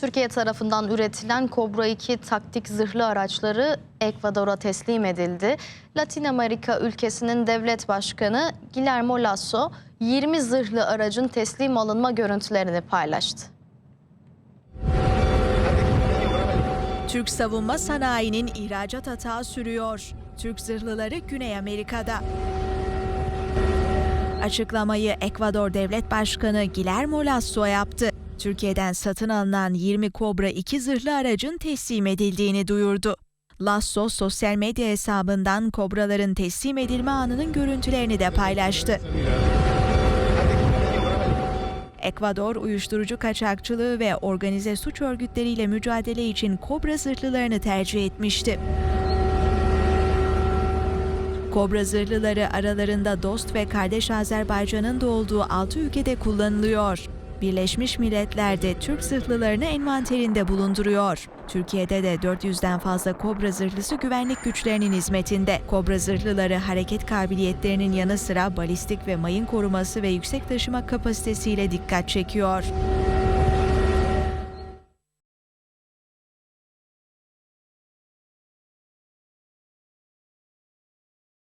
Türkiye tarafından üretilen Kobra 2 taktik zırhlı araçları Ekvador'a teslim edildi. Latin Amerika ülkesinin devlet başkanı Guillermo Lasso 20 zırhlı aracın teslim alınma görüntülerini paylaştı. Türk savunma sanayinin ihracat hata sürüyor. Türk zırhlıları Güney Amerika'da. Açıklamayı Ekvador Devlet Başkanı Guillermo Lasso yaptı. Türkiye'den satın alınan 20 Kobra 2 zırhlı aracın teslim edildiğini duyurdu. Lasso sosyal medya hesabından Kobraların teslim edilme anının görüntülerini de paylaştı. Ekvador uyuşturucu kaçakçılığı ve organize suç örgütleriyle mücadele için Kobra zırhlılarını tercih etmişti. Kobra zırhlıları aralarında dost ve kardeş Azerbaycan'ın da olduğu 6 ülkede kullanılıyor. Birleşmiş Milletler de Türk zırhlılarını envanterinde bulunduruyor. Türkiye'de de 400'den fazla Kobra zırhlısı güvenlik güçlerinin hizmetinde. Kobra zırhlıları hareket kabiliyetlerinin yanı sıra balistik ve mayın koruması ve yüksek taşıma kapasitesiyle dikkat çekiyor.